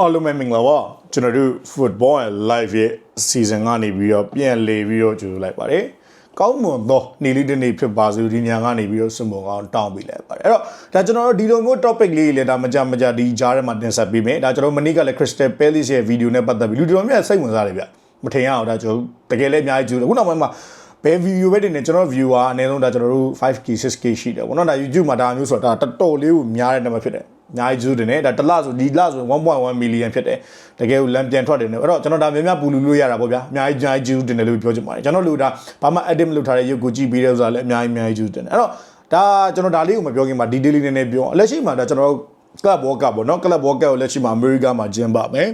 အားလုံးပဲမင်္ဂလာပါကျွန်တော်တို့ football and live ရဲ့ season ကနေပြီးတော့ပြန်လေပြီးတော့ကြိုလိုက်ပါတယ်ကောင်းမွန်သောနေလေးတစ်နေ့ဖြစ်ပါစေဒီညကနေပြီးတော့စွန်မကောင်းတောင်းပေးလိုက်ပါတယ်အဲ့တော့ဒါကျွန်တော်တို့ဒီလိုမျိုး topic လေးတွေလည်းဒါမကြမကြဒီကြားထဲမှာတင်ဆက်ပေးမယ်ဒါကျွန်တော်မနေ့ကလည်း Crystal Palace ရဲ့ video နဲ့ပတ်သက်ပြီးလူတော်များစိတ်ဝင်စားတယ်ဗျမထင်ရအောင်ဒါကျွန်တော်တကယ်လည်းအများကြီးကြိုးတယ်ခုနောက်ပိုင်းမှာ ဘယ် video ပဲတင်နေကျွန်တော် viewer အနည်းဆုံးဒါကျွန်တော်တို့ 5k 6k ရှိတယ်ဘောနော်ဒါ YouTube မှာဒါမျိုးဆိုတာဒါတော်တော်လေးကိုများတဲ့နံပါတ်ဖြစ်တယ်အများကြီးကျူးတင်တယ်ဒါတစ်လဆိုဒီလဆို1.1 million ဖြစ်တယ်တကယ်ကိုလမ်းပြန်ထွက်တယ်နော်အဲ့တော့ကျွန်တော်ဒါများများပူလူလို့ရတာပေါ့ဗျာအများကြီးအများကြီးကျူးတင်တယ်လို့ပြောချင်ပါတယ်ကျွန်တော်လူဒါဘာမှ edit မလုပ်ထားတဲ့ရုပ်ကိုကြည့်ပြီးတဲ့ဥစ္စာလည်းအများကြီးအများကြီးကျူးတင်တယ်အဲ့တော့ဒါကျွန်တော်ဒါလေးကိုမပြောခင်မှာ detail လေးနည်းနည်းပြောလက်ရှိမှာဒါကျွန်တော် club world cup ပေါ့နော် club world cup ကိုလက်ရှိမှာအမေရိကမှာကျင်းပမယ်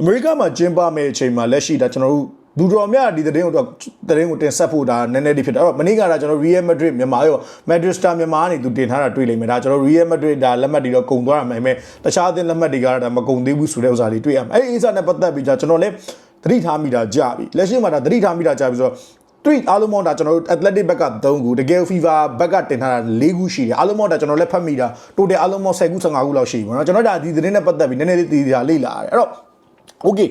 အမေရိကမှာကျင်းပမယ်အချိန်မှာလက်ရှိဒါကျွန်တော်တို့ လူတော်များဒီသတင်းကိုတော့သတင်းကိုတင်ဆက်ဖို့ဒါနည်းနည်းလေးဖြစ်တယ်အဲ့တော့မနေ့ကဒါကျွန်တော် Real Madrid မြန်မာရော Manchester မြန်မာကနေသူတင်ထားတာတွေ့လိမ့်မယ်ဒါကျွန်တော် Real Madrid ဒါလက်မှတ်တွေတော့ကုန်သွားတာမှန်မယ်တခြားအသင်းလက်မှတ်တွေကဒါမကုန်သေးဘူးဆိုတဲ့ဥစ္စာလေးတွေ့ရမယ်အဲ့ဒီအစားနဲ့ပတ်သက်ပြီးကျွန်တော်လည်းသတိထားမိတာကြပြီလက်ရှိမှာဒါသတိထားမိတာကြပြီဆိုတော့ tweet အားလုံးပေါင်းဒါကျွန်တော်တို့ athletic ဘက်က3ခုတကယ် FIFA ဘက်ကတင်ထားတာ4ခုရှိတယ်အားလုံးပေါင်းဒါကျွန်တော်လည်းဖတ်မိတာ total အားလုံးပေါင်း10ခု15ခုလောက်ရှိပြီပေါ့နော်ကျွန်တော်ဒါဒီသတင်းနဲ့ပတ်သက်ပြီးနည်းနည်းလေးတည်တည်လေ့လာရတယ်အဲ့တော့ okay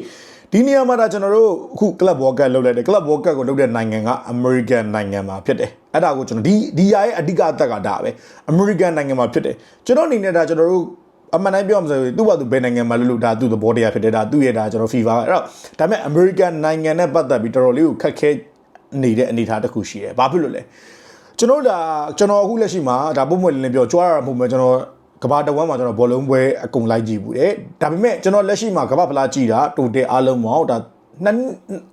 ဒီနေရာမှာဒါကျွန်တော်တို့အခု club world cup လုပ်လိုက်တယ် club world cup ကိုလုပ်တဲ့နိုင်ငံက American နိုင်ငံမှာဖြစ်တယ်အဲ့ဒါကိုကျွန်တော်ဒီဒီရရဲ့အဓိကအသက်ကဒါပဲ American နိုင်ငံမှာဖြစ်တယ်ကျွန်တော်အနေနဲ့ဒါကျွန်တော်တို့အမှန်တိုင်းပြောမှဆိုရင်သူ့ဘာသူဘယ်နိုင်ငံမှာလို့လို့ဒါသူ့သဘောတရားဖြစ်တယ်ဒါသူ့ရဲ့ဒါကျွန်တော် FIFA အဲ့တော့ဒါပေမဲ့ American နိုင်ငံနဲ့ပတ်သက်ပြီးတော်တော်လေးကိုခက်ခဲနေတဲ့အနေအထားတစ်ခုရှိတယ်ဘာဖြစ်လို့လဲကျွန်တော်ဒါကျွန်တော်အခုလက်ရှိမှာဒါပုံမှန်လင်းလင်းပြောကြွားရတာမဟုတ်ဘူးကျွန်တော် ကဘာတဝမ်းမှာကျွန်တော်ဘောလုံးပွဲအကုန်လိုက်ကြည့်ဘူးတဲ့ဒါပေမဲ့ကျွန်တော်လက်ရှိမှာကဘာဖလားကြည့်တာတိုတယ်အားလုံးမောင်ဒါနှစ်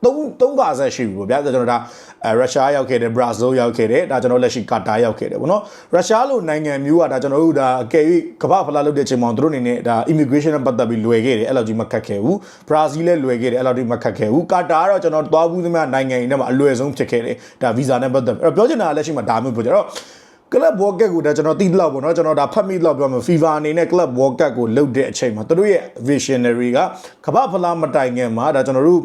သုံးသုံးပါဆက်ရှိပြီပေါ့ဗျာကျွန်တော်ဒါအဲရုရှားရောက်ခဲ့တယ်ဘရာဇီးရောက်ခဲ့တယ်ဒါကျွန်တော်လက်ရှိကာတာရောက်ခဲ့တယ်ပေါ့နော်ရုရှားလိုနိုင်ငံမျိုးကဒါကျွန်တော်တို့ဒါအကယ်၍ကမ္ဘာဖလားလုပ်တဲ့ချိန်မှာသူတို့အနေနဲ့ဒါ immigration နဲ့ပတ်သက်ပြီးလွယ်ခဲ့တယ်အဲ့လိုကြီးမခက်ခဲဘူးဘရာဇီးလည်းလွယ်ခဲ့တယ်အဲ့လိုကြီးမခက်ခဲဘူးကာတာကတော့ကျွန်တော်သွားဘူးသမျှနိုင်ငံတွေနဲ့မှာအလွယ်ဆုံးဖြစ်ခဲ့တယ်ဒါ visa နဲ့ပတ်သက်ပြီးအဲ့တော့ပြောချင်တာကလက်ရှိမှာဒါမျိုးပြောကြတော့ club world cup ကိုဒါကျွန်တော်တီးလောက်ပေါ့နော်ကျွန်တော်ဒါဖတ်မိလောက်ပြောမယ် FIFA အနေနဲ့ club world cup ကိုလုပ်တဲ့အချိန်မှာသူတို့ရဲ့ visionary ကကမ္ဘာဖလားမတိုင်ခင်မှာဒါကျွန်တော်တို့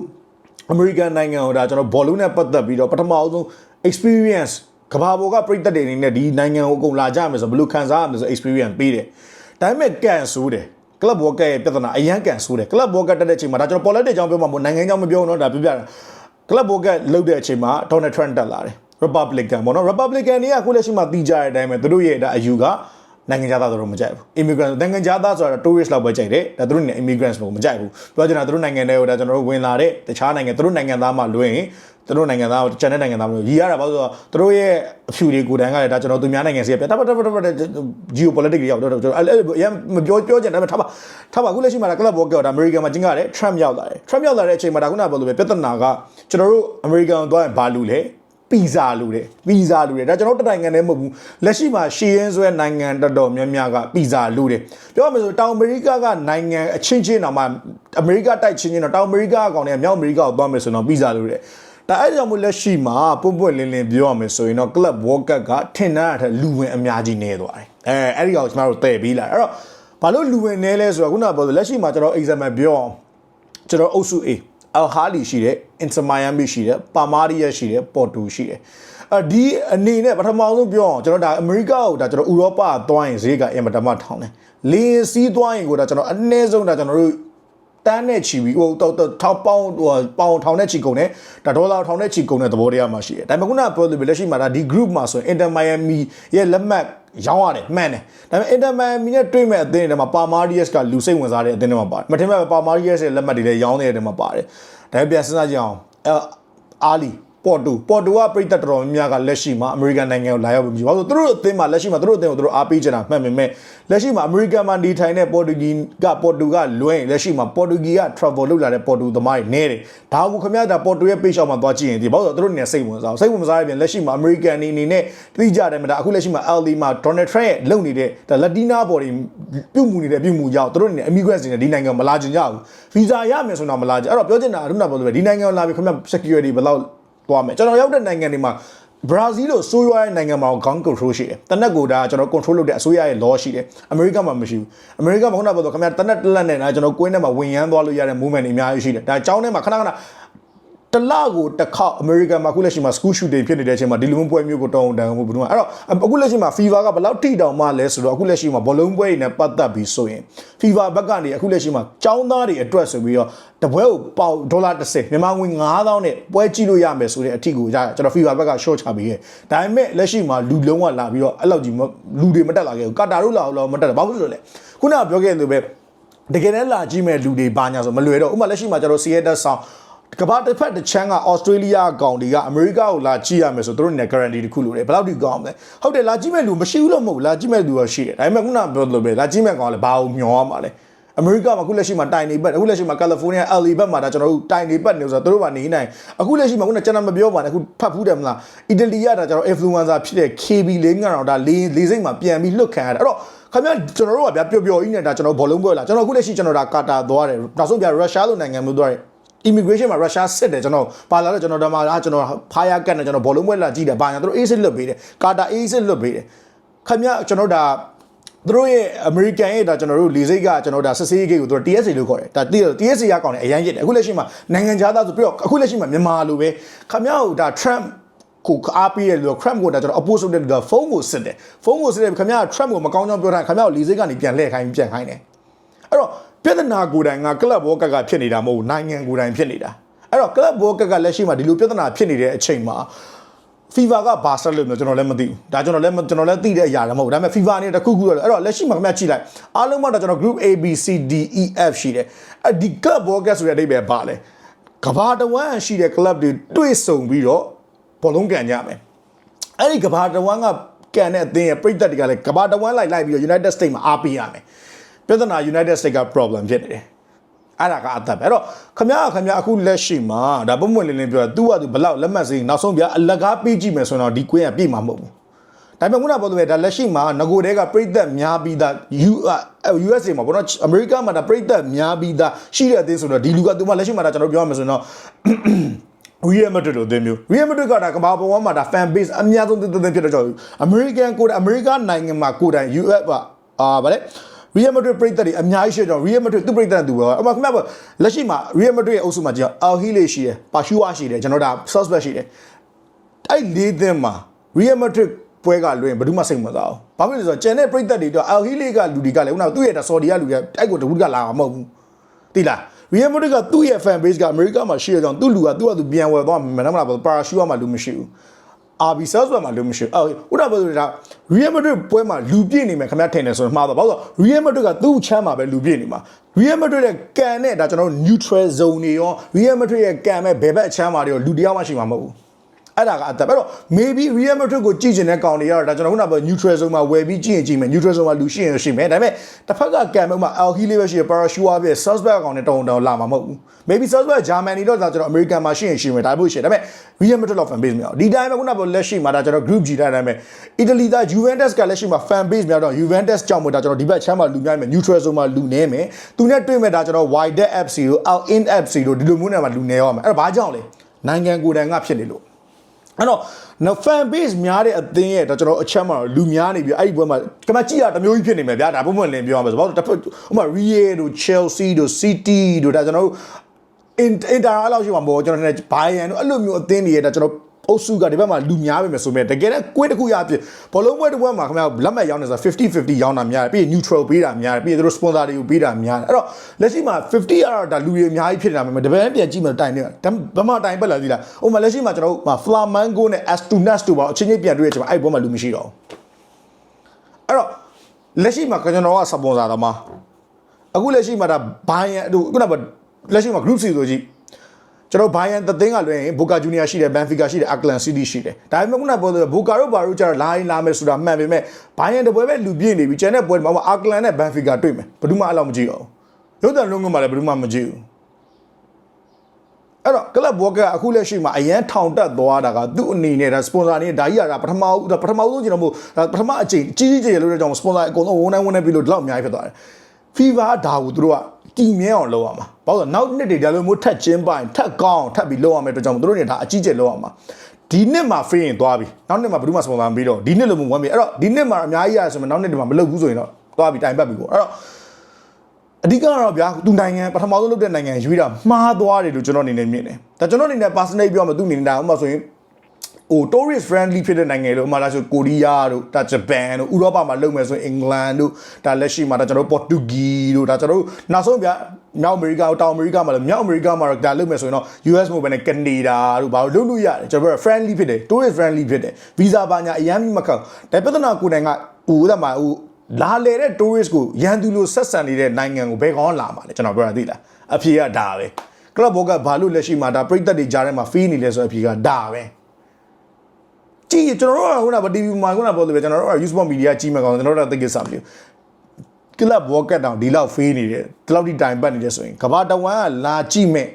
American နိုင်ငံကိုဒါကျွန်တော်ဘောလုံးနဲ့ပတ်သက်ပြီးတော့ပထမအဆုံး experience ကမ္ဘာပေါ်ကပြည်သက်တွေအနေနဲ့ဒီနိုင်ငံကိုအကုန်လာကြမယ်ဆိုဘယ်လိုခံစားရမလဲဆို experience ပေးတယ်ဒါပေမဲ့ကန်ဆိုးတယ် club world cup ရဲ့ပြဿနာအရန်ကန်ဆိုးတယ် club world cup တက်တဲ့အချိန်မှာဒါကျွန်တော် politics အကြောင်းပြောမှာမဟုတ်နိုင်ငံအကြောင်းမပြောဘူးเนาะဒါပြပြတာ club world cup လုပ်တဲ့အချိန်မှာ Donald Trump တက်လာတယ် Republican ပေါ့နော် Republican တွေကအခုလက်ရှိမှာတီးကြတဲ့အတိုင်းပဲသူတို့ရဲ့ဒါအယူကနိုင်ငံခြားသားတို့မကြိုက်ဘူး immigrant နိုင်ငံခြားသားဆိုတာ tourist လောက်ပဲကြိုက်တယ်ဒါသူတို့နေ immigrants ကိုမကြိုက်ဘူးပြောချင်တာသူတို့နိုင်ငံတွေကိုဒါကျွန်တော်တို့ဝင်လာတဲ့တခြားနိုင်ငံသူတို့နိုင်ငံသားမှလွှဲရင်သူတို့နိုင်ငံသားကျန်တဲ့နိုင်ငံသားမလို့ရည်ရတာဘာလို့ဆိုတော့သူတို့ရဲ့အဖြူတွေကိုယ်တိုင်ကလည်းဒါကျွန်တော်သူများနိုင်ငံစီကပြတပတ်တပတ်တပတ် geopolitics တွေရောက်တော့ကျွန်တော်အဲ့အရင်မပြောပြောချင်တယ်ဒါပေမဲ့ထားပါထားပါအခုလက်ရှိမှာဒါ club world cup ဒါ American မှာကျင်းရတယ် Trump ရောက်လာတယ် Trump ရောက်လာတဲ့အချိန်မှာဒါခုနကပြောလို့ပဲပြဿနာကကျွန်တော်တို့ American သွားရင်ဘာလူလဲ ပီဇာလူတယ်ပီဇာလူတယ်ဒါကျွန်တော်တနိုင်ငံတည်းမဟုတ်ဘူးလက်ရှိမှာရှီရင်ဆွဲနိုင်ငံတော်တော်များများကပီဇာလူတယ်ပြောရမယ်ဆိုတောင်အမေရိကကနိုင်ငံအချင်းချင်းတော့မှအမေရိကတိုက်ချင်းချင်းတော့တောင်အမေရိကအကောင်တွေကမြောက်အမေရိကကိုသွားမယ်ဆိုတော့ပီဇာလူတယ်ဒါအဲ့ကြောင့်မို့လက်ရှိမှာပွန့်ပွန့်လင်းလင်းပြောရမယ်ဆိုရင်တော့ club world cup ကထင်တာတဲ့လူဝင်အများကြီးနေသွားတယ်အဲအဲ့ဒီကောင်ကျွန်တော်တို့တည်ပြီးလာအဲ့တော့ဘာလို့လူဝင်နေလဲဆိုတော့ခုနကပြောလက်ရှိမှာကျွန်တော် example ပြောအောင်ကျွန်တော်အုပ်စု A အယ်ဟာလီရှိတယ်အင်တာမိုင်ယာမီရှိတယ်ပါမာရီယာရှိတယ်ပေါ်တူရှိတယ်အဲဒီအနေနဲ့ပထမဆုံးပြောအောင်ကျွန်တော်ဒါအမေရိကကိုဒါကျွန်တော်ဥရောပသွားရင်ဈေးကအင်မတန်မှထောင်းတယ်လင်းစီးသွားရင်ကိုဒါကျွန်တော်အနည်းဆုံးဒါကျွန်တော်တို့ တန်းနဲ့ချီပြီးဟိုတော့ထောက်ပေါင်းဟိုပေါင်ထောင်နဲ့ချီကုန်တယ်ဒါဒေါ်လာထောင်နဲ့ချီကုန်တဲ့သဘောတရားမှရှိတယ်ဒါပေမဲ့ခုနကပြောလို့လက်ရှိမှာဒါဒီ group မှာဆိုရင် Inter Miami ရဲ့လက်မှတ်ရောင်းရတယ်မှန်တယ်ဒါပေမဲ့ Inter Miami နဲ့တွေ့မဲ့အသင်းတွေမှာ Palmarias ကလူစိတ်ဝင်စားတဲ့အသင်းတွေမှာပါတယ်မထင်မဲ့ Palmarias ရဲ့လက်မှတ်တွေလည်းရောင်းနေတဲ့ထဲမှာပါတယ်ဒါပေမဲ့ပြန်စဉ်းစားကြည့်အောင်အာလီ ပေါ်တူပေါ်တူကပြည်သက်တော်တော်များများကလက်ရှိမှာအမေရိကန်နိုင်ငံကိုလာရောက်ပြီးဘာလို့သူတို့အသင်းမှာလက်ရှိမှာသူတို့အသင်းကိုသူတို့အားပေးကြတာမှတ်ပေမဲ့လက်ရှိမှာအမေရိကန်မှာနေထိုင်တဲ့ပေါ်တူဂီကပေါ်တူကလွဲရင်လက်ရှိမှာပေါ်တူဂီက travel လုပ်လာတဲ့ပေါ်တူသမားတွေနေတယ်ဒါကိုခင်ဗျားဒါပေါ်တူရဲ့ page အောက်မှာသွားကြည့်ရင်ဒီဘာလို့သူတို့နေစိတ်ဝင်စားစိတ်ဝင်စားရပြန်လက်ရှိမှာအမေရိကန်အနေနဲ့သိကြတယ်မှာဒါအခုလက်ရှိမှာ LD မှာ Donald Trump ရဲ့လုပ်နေတဲ့ဒါ Latina ပေါ်တွေပြုတ်မှုနေတဲ့ပြုတ်မှုကြောင့်သူတို့နေ immigrants တွေဒီနိုင်ငံမလာကြကြဘူး visa ရမယ်ဆိုတော့မလာကြအဲ့တော့ပြောချင်တာအခုနကပြောလို့ပဲဒီနိုင်ငံကိုလာပြီးခင်ဗျာ security ဘယ်လောက် သွားမယ်ကျွန်တော်ရောက်တဲ့နိုင်ငံတွေမှာဘရာဇီးလိုဆိုးရွားတဲ့နိုင်ငံမှာ gun control ရှိတယ်တနက်ကိုဒါကျွန်တော် control လုပ်တဲ့အစိုးရရဲ့ law ရှိတယ်အမေရိကမှာမရှိဘူးအမေရိကမှာခုနကပြောတော့ခင်ဗျာတနက်တလက်နဲ့ဒါကျွန်တော်ကွင်းထဲမှာဝင်ရမ်းသွားလို့ရတဲ့ movement တွေအများကြီးရှိတယ်ဒါအကြောင်းထဲမှာခဏခဏ တစ်လကိုတစ်ခေါက်အမေရိကန်မှာအခုလက်ရှိမှာ school shooting ဖြစ်နေတဲ့အချိန်မှာဒီလိုမျိုးပွဲမျိုးကိုတောင်းတန်ဖို့ဘယ်သူမှအဲ့တော့အခုလက်ရှိမှာ fever ကဘယ်လောက်ထိတောင်မှလဲဆိုတော့အခုလက်ရှိမှာဘောလုံးပွဲတွေနဲ့ပတ်သက်ပြီးဆိုရင် fever ဘက်ကနေအခုလက်ရှိမှာចောင်းသားတွေအတွက်ဆိုပြီးတော့တပွဲကိုပေါင်ဒေါ်လာ30မြန်မာငွေ9000နဲ့ပွဲကြည့်လို့ရမယ်ဆိုတဲ့အထီကိုရကျွန်တော် fever ဘက်က short ချပေးခဲ့ဒါပေမဲ့လက်ရှိမှာလူလုံးဝလာပြီးတော့အဲ့လောက်ကြီးလူတွေမတက်လာခဲ့ဘူးကာတာတို့လာတော့မတက်တာဘာဖြစ်လို့လဲခုနကပြောခဲ့တဲ့ပဲတကယ်တမ်းလာကြည့်မဲ့လူတွေဘာညာဆိုမလွယ်တော့ဥပမာလက်ရှိမှာကျွန်တော် Seattle Sound ကမ္ဘာတစ်ဖက်တစ်ချမ်းကဩစတြေးလျကောင်တွေကအမေရိကကိုလာကြည့်ရမယ်ဆိုသူတို့နဲ့ guarantee တစ်ခုလို့လေဘယ်လောက်ထိကောင်းမလဲဟုတ်တယ်လာကြည့်မဲ့လူမရှိဘူးလို့မဟုတ်ဘူးလာကြည့်မဲ့လူရောရှိတယ်ဒါပေမဲ့ခုနပြောလို့ပဲလာကြည့်မဲ့ကောင်လည်းဘာကိုမျောရမှာလဲအမေရိကမှာအခုလက်ရှိမှာတိုင်နေပတ်အခုလက်ရှိမှာကယ်လီဖိုးနီးယား LA ဘက်မှာဒါကျွန်တော်တို့တိုင်နေပတ်နေဆိုတော့သူတို့ကနေနိုင်အခုလက်ရှိမှာခုနကျွန်တော်မပြောပါနဲ့အခုဖတ်ဖူးတယ်မလားအီတလီကဒါကျွန်တော် influencer ဖြစ်တဲ့ KB လေးငါတော့ဒါလေးလေးစိတ်မှာပြန်ပြီးလွတ်ခံရတာအဲ့တော့ခင်ဗျာကျွန်တော်တို့ကဗျာပျော်ပျော်ကြီးနေတာကျွန်တော်ဘောလုံးပွဲလာကျွန်တော်အခုလက်ရှိကျွန်တော်ဒါကာတာသွားတယ်နောက်ဆုံးဗျာရုရှားလိုနိုင်ငံမျိုးသွားတယ် immigration မှာ Russia စစ်တယ်ကျွန်တော်ပါလာတော့ကျွန်တော်ဓမ္မအားကျွန်တော်ဖားရကတ်နဲ့ကျွန်တော်ဘောလုံးပွဲလာကြည့်တယ်ဘာညာသူတို့ AC လွတ်ပေးတယ်ကာတာ AC လွတ်ပေးတယ်ခင်ဗျကျွန်တော်ဒါသူတို့ရဲ့ American ရဲ့ဒါကျွန်တော်တို့လေစိတ်ကကျွန်တော်ဒါစစ်စေးကိတ်ကိုသူတို့ TSA လို့ခေါ်တယ်ဒါ TSA ရကောင်းတယ်အရန်ရစ်တယ်အခုလက်ရှိမှာနိုင်ငံခြားသားဆိုပြီးတော့အခုလက်ရှိမှာမြန်မာလိုပဲခင်ဗျတို့ဒါ Trump ကိုအားပေးရလို့ Trump ကိုဒါကျွန်တော် oppose လုပ်တဲ့လူကဖုန်းကိုစစ်တယ်ဖုန်းကိုစစ်တယ်ခင်ဗျာ Trump ကိုမကောင်းကြောင်းပြောတာခင်ဗျာကိုလေစိတ်ကနေပြန်လှည့်ခိုင်းပြန်ခိုင်းတယ် အဲ့တော့ပြဿနာကိုယ်တိုင်ကကလပ်ဘောကကဖြစ်နေတာမဟုတ်ဘူးနိုင်ငံကိုယ်တိုင်ဖြစ်နေတာအဲ့တော့ကလပ်ဘောကကလက်ရှိမှာဒီလိုပြဿနာဖြစ်နေတဲ့အချိန်မှာ FIFA ကဘာဆက်လို့မျိုးကျွန်တော်လည်းမသိဘူးဒါကျွန်တော်လည်းကျွန်တော်လည်းသိတဲ့အရာလည်းမဟုတ်ဘူးဒါပေမဲ့ FIFA အနေနဲ့တခုခုတော့အဲ့တော့လက်ရှိမှာခင်ဗျာကြည့်လိုက်အားလုံးမှာတော့ကျွန်တော် group A B C D E F ရှိတယ်အဲ့ဒီ club ball ကဆိုတဲ့အဓိပ္ပာယ်ဘာလဲကဘာတဝမ်းရှိတဲ့ club တွေတွေ့ဆုံပြီးတော့ဘောလုံးကန်ကြမယ်အဲ့ဒီကဘာတဝမ်းကကန်တဲ့အသင်းရဲ့ပြိသက်တွေကလည်းကဘာတဝမ်းလိုက်လိုက်ပြီးတော့ United States မှာအားပေးရမယ် ပြဿနာ United States က problem ဖြစ်နေတယ်အဲ့ဒါကအသက်ပဲအဲ့တော့ခမရခမရအခုလက်ရှိမှာဒါပုံမှန်လင်းလင်းပြောတာ तू က तू ဘလောက်လက်မှတ်စင်းနောက်ဆုံးပြအလကားပေးကြည့်မယ်ဆိုတော့ဒီကွင်းကပြည့်မှာမဟုတ်ဘူးဒါပေမဲ့ခုနကပြောသလိုပဲဒါလက်ရှိမှာငကိုတဲကပြည်သက်များပြီးသား U USA မှာပေါ့နော်အမေရိကန်မှာဒါပြည်သက်များပြီးသားရှိတဲ့အသင်းဆိုတော့ဒီလူကသူမှလက်ရှိမှာဒါကျွန်တော်ပြောရမယ်ဆိုရင်တော့ Real Madrid လိုအသင်းမျိုး Real Madrid ကဒါကမ္ဘာပေါ်မှာဒါ fan base အများဆုံးသင်းသင်းဖြစ်တော့ကြောင့် American ကိုယ်တိုင် America နိုင်ငံမှာကိုယ်တိုင် US ပါအာဗါလဲ Real Madrid ပြည်သက်တွေအများကြီးရှိတော့ Real Madrid သူ့ပြည်သက်သူပဲအမခင်ဗျာလက်ရှိမှာ Real Madrid ရဲ့အုပ်စုမှာကျတော့ Al Hilal ရှိတယ်ပါရှူဝါရှိတယ်ကျွန်တော်ဒါ Suspect ရှိတယ်အဲ့လေးသင်းမှာ Real Madrid ပွဲကလွင်ဘယ်သူမှစိတ်မစားဘူး။ဘာဖြစ်လို့လဲဆိုတော့ကျန်တဲ့ပြည်သက်တွေတော့ Al Hilal ကလူတွေကလည်းခုနကသူ့ရဲ့ Saudi ကလူတွေကအဲ့ကိုတခုကလာမှာမဟုတ်ဘူး။သိလား Real Madrid ကသူ့ရဲ့ fan base ကအမေရိကမှာရှိရကြောင်းသူ့လူကသူ့ကသူပြန်ဝယ်သွားမှာမလားပါရှူဝါမှာလူမရှိဘူး။ RB Sales ဘက်မှာလူမရှိဘူး။ဥဒ္ဒါပြောဆိုတာ Real Madrid ပွဲမှာလူပြည့်နေမယ်ခင်ဗျားထင်တယ်ဆိုရင်မှားတော့ဘာလို့ Real Madrid ကသူ့ချမ်းမှာပဲလူပြည့်နေမှာ Real Madrid ရဲ့ကန်နဲ့ဒါကျွန်တော်တို့ neutral zone တွေရော Real Madrid ရဲ့ကန်မဲ့ဘယ်ဘက်အချမ်းမှာတွေရောလူတရားမှရှိမှာမဟုတ်ဘူး။ အဲ့ဒါကအသက်အဲ့တော့ maybe Real Madrid ကိုကြည့်ကျင်တဲ့ကောင်တွေကတော့ဒါကျွန်တော်ခုနကပြော neutral zone မှာဝယ်ပြီးကြည့်ရင်ကြည့်မယ် neutral zone မှာလူရှိရင်ရှိမယ်ဒါပေမဲ့တစ်ဖက်ကကန်မဲ့မှာ Al Hilal ပဲရှိရ Parashua ပဲ Salzburg ကောင်နဲ့တောင်းတောင်းလာမှာမဟုတ်ဘူး maybe Salzburg Germany တော့ဒါကျွန်တော် American မှာရှိရင်ရှိမယ်ဒါပို့ရှိဒါပေမဲ့ Real Madrid လောက် fan base များဒီတိုင်းပဲခုနကပြောလက်ရှိမှာဒါကျွန်တော် group G တိုင်းတိုင်းပဲ Italy သား Juventus ကလက်ရှိမှာ fan base များတော့ Juventus ကြောင့်မို့ဒါကျွန်တော်ဒီဘက်ချမ်းမှာလူများမယ် neutral zone မှာလူနေမယ်သူနဲ့တွေ့မဲ့ဒါကျွန်တော် wide FC တို့ out in FC တို့ဒီလိုမျိုးနဲ့မှာလူနေရောမှာအဲ့ဒါဘာကြောင့်လဲနိုင်ငံကိုယ်တိုင်ကဖြစ်နေလို့ အဲ့တော့ no fan base များတဲ့အသင်းရဲ့ဒါကျွန်တော်အချက်မှာလူများနေပြီအဲ့ဒီဘွဲမှာကမကြည့်ရတမျိုးကြီးဖြစ်နေမယ်ဗျာဒါပုံမှန်လင်းပြောရမှာဆိုဘာလို့တစ်ဖက်ဥပမာ Real တို့ Chelsea တို့ City တို့ဒါကျွန်တော်တို့ Inter အဲ့လောက်ရှိမှာပေါ့ကျွန်တော်တို့ Bayern တို့အဲ့လိုမျိုးအသင်းတွေရဲ့ဒါကျွန်တော် အုပ်စုကဒီဘက်မှာလူများပဲမယ်ဆိုမဲ့တကယ်တော့ကွင်းတစ်ခုရဖြစ်ဘောလုံးပွဲတစ်ပွဲမှာခင်ဗျာလက်မှတ်ရောင်းနေဆို50 50ရောင်းတာများတယ်ပြီးရင် neutral ပေးတာများတယ်ပြီးရင်တို့ sponsor တွေကိုပေးတာများတယ်အဲ့တော့လက်ရှိမှာ50ကတော့ဒါလူတွေအများကြီးဖြစ်နေတာမယ်တပည့်ပြန်ကြည့်မှတိုင်နေဘယ်မှာတိုင်ပတ်လာသီးလားဟိုမှာလက်ရှိမှာကျွန်တော်တို့မှာ Flamengo နဲ့ Astunas တို့ပါအချင်းချင်းပြန်တွေ့ရချင်မှာအဲ့ဘောမှာလူမရှိတော့အဲ့တော့လက်ရှိမှာကျွန်တော်က sponsor သမားအခုလက်ရှိမှာဒါဘိုင်းအခုကလက်ရှိမှာ group C ဆိုကြည့် ကျွန်တော်ဘိုင်ယန်သသိန်းကလွှဲရင်ဘိုကာဂျူနီယာရှိတယ်ဘန်ဖီကာရှိတယ်အကလန်စီးတီးရှိတယ်ဒါပေမဲ့ခုနကပြောတဲ့ဘိုကာတို့ဘာတို့ကျတော့လာရင်လာမယ်ဆိုတာမှန်ပေမဲ့ဘိုင်ယန်တပွဲပဲလူပြည့်နေပြီကျန်တဲ့ပွဲမှာအကလန်နဲ့ဘန်ဖီကာတွေ့မယ်ဘယ်သူမှအဲ့လောက်မကြည့်အောင်ရုပ်တံလုံးကမှလည်းဘယ်သူမှမကြည့်ဘူးအဲ့တော့ကလပ်ဘောကအခုလက်ရှိမှာအရန်ထောင်တက်သွားတာကသူ့အနေနဲ့ဒါစပွန်ဆာနေဒါကြီးကဒါပထမပထမဆုံးကျွန်တော်မို့ဒါပထမအချိန်ကြီးကြီးကျယ်ကျယ်လို့တဲ့ကြောင့်စပွန်ဆာအကုန်လုံးဝန်နိုင်ဝန်နိုင်ပြီးလို့ဒီလောက်အများကြီးဖြစ်သွားတယ်ဖီဗာဒါကိုသူတို့က တည်မြဲအောင်လုပ်ရမှာဘာလို့နောက်နှစ်တွေဒါလိုမျိုးထက်ချင်းပိုင်ထက်ကောင်းထပ်ပြီးလုပ်ရမယ်အတွက်ကြောင့်သူတို့တွေဒါအကြီးကျယ်လုပ်ရမှာဒီနှစ်မှာ free ရင်သွားပြီနောက်နှစ်မှာဘယ်သူမှစပွန်ဆာမပြီးတော့ဒီနှစ်လိုမျိုးဝမ်းပြီအဲ့တော့ဒီနှစ်မှာအများကြီးရဆိုမှနောက်နှစ်တွေမှာမလုပ်ဘူးဆိုရင်တော့သွားပြီတိုင်ပတ်ပြီပေါ့အဲ့တော့အဓိကတော့ဗျာသူနိုင်ငံပထမဆုံးလုပ်တဲ့နိုင်ငံရွေးတာမှားသွားတယ်လို့ကျွန်တော်အနေနဲ့မြင်တယ်ဒါကျွန်တော်အနေနဲ့ personally ပြောမှသူအနေနဲ့ဒါဥပမာဆိုရင် ဟို tourist friendly ဖြစ်တဲ့နိုင်ငံလို့အမှလာဆိုကိုရီးယားတို့ဒါဂျပန်တို့ဥရောပမှာလုပ်မယ်ဆိုရင်အင်္ဂလန်တို့ဒါလက်ရှိမှာဒါကျွန်တော်တို့ပေါ်တူဂီတို့ဒါကျွန်တော်တို့နောက်ဆုံးပြမြောက်အမေရိကတောင်အမေရိကမှာလည်းမြောက်အမေရိကမှာတော့ဒါလုပ်မယ်ဆိုရင်တော့ US မို့ပဲနဲ့ကနေဒါတို့ဘာလို့လုပ်လို့ရတယ်ကျွန်တော်တို့ friendly ဖြစ်တယ် tourist friendly ဖြစ်တယ် visa ဘာညာအများကြီးမခောက်ဒါပြဿနာကိုယ်တိုင်ကဟိုဥဒမှာဟိုလာလေတဲ့ tourist ကိုရန်သူလိုဆက်ဆံနေတဲ့နိုင်ငံကိုဘယ်ကောင်းလာမှာလဲကျွန်တော်ပြောတာသိလားအဖြေကဒါပဲ club ဘောကဘာလို့လက်ရှိမှာဒါပြိသက်တွေကြားထဲမှာ fee နေလဲဆိုအဖြေကဒါပဲ ကြည့်ကျွန်တော်တို့ကခုနက TV မှာခုနကပြောလို့ပဲကျွန်တော်တို့က use for media ကြီးမှာကောင်းကျွန်တော်တို့ကသိကိစ္စမလို့ club ဘောကတောင်ဒီလောက် fee နေတယ်ဒီလောက်ဒီတိုင်ပတ်နေတယ်ဆိုရင်ကဘာတဝမ်းကလာကြည့်မဲ့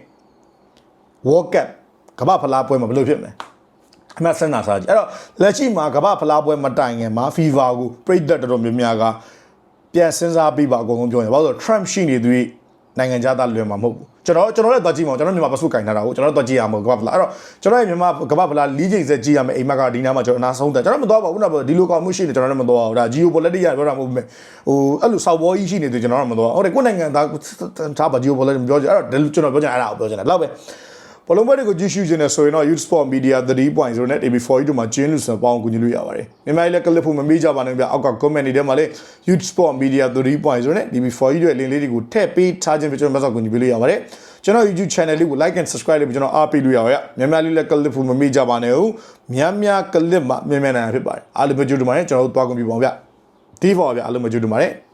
World Cup ကဘာဖလားပွဲမှာဘယ်လိုဖြစ်မလဲအမှတ်ဆက်နာစားကြည့်အဲ့တော့လက်ရှိမှာကဘာဖလားပွဲမတိုင်ခင်မှာ FIFA ကိုပြိသက်တော်တော်များများကပြန်စဉ်းစားပြီးပါအကုန်လုံးပြောနေဘာလို့လဲဆိုတော့ Trump ရှိနေသူ နိုင်ငံခြားသားလွယ်မှာမဟုတ်ဘူးကျွန်တော်ကျွန်တော်လည်းသွားကြည့်မှာကျွန်တော်မြန်မာပတ်စုကင်ထားတာကိုကျွန်တော်သွားကြည့်ရမှာကဘာဖလားအဲ့တော့ကျွန်တော်ရဲ့မြန်မာကဘာဖလားလီးချိန်ဆက်ကြည့်ရမယ်အိမ်မက်ကဒီနားမှာကျွန်တော်အနာဆုံးတယ်ကျွန်တော်မသွားပါဘူးနော်ဒီလိုကောင်မှုရှိနေကျွန်တော်လည်းမသွားဘူးဒါ geopolitics ရပြောတာမဟုတ်ဘူးဟိုအဲ့လိုစောက်ဘောကြီးရှိနေတယ်ကျွန်တော်လည်းမသွားဟုတ်တယ်ကိုယ်နိုင်ငံသားသားပါ geopolitics ပြောကြအဲ့တော့ကျွန်တော်ပြောချင်အဲ့ဒါကိုပြောချင်တယ်လောက်ပဲ ဘလုံးဘက်တွေကိုကြည့်ရှုခြင်းနဲ့ဆိုရင်တော့ Youth Sport Media 3.0နဲ့ AB4 တို့မှာကျင်းလို့ဆိုပေါင်းကူညီလို့ရပါတယ်မြန်မာပြည်လည်းကလစ်ဖို့မမေ့ကြပါနဲ့ဗျအောက်က comment တွေထဲမှာလည်း Youth Sport Media 3.0နဲ့ AB4 တို့ရဲ့ link လေးတွေကိုထည့်ပေးထားခြင်းပဲကျွန်တော်မဆောက်ကူညီပေးလို့ရပါတယ်ကျွန်တော် YouTube channel လေးကို like and subscribe လုပ်ပြီးကျွန်တော်အားပေးလို့ရပါရမြန်မာပြည်လည်းကလစ်ဖို့မမေ့ကြပါနဲ့ဟုတ်များများကလစ်မှာမြန်မြန်နိုင်ဖြစ်ပါတယ်အားလုံးပဲကြိုးတူပါတယ်ကျွန်တော်တို့သွားကုန်ပြပါအောင်ဗျဒီပေါ်ဗျအားလုံးပဲကြိုးတူပါတယ်